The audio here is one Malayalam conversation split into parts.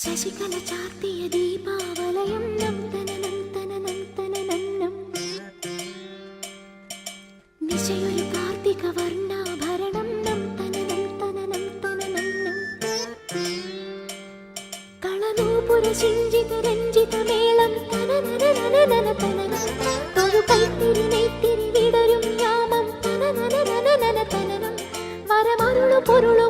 ശശികല ചാർത്തിയ ദീപാവലയം നന്ദന നന്ദന നന്ദന നന്നം നിശയൊരു കാർത്തിക വർണാഭരണം നന്ദന രഞ്ജിത മേളം തനനന വിടരും പൊരുളു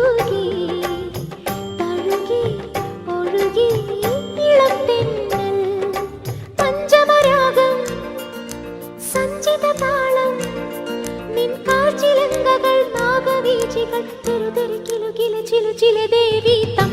పూజించిన దేవి తమ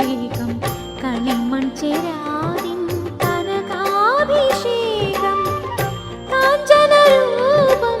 കളഭാഭിഷേകം കളിമൺ ചേരാതിൻ കനകാഭിഷേകം. കാഞ്ചനരൂപം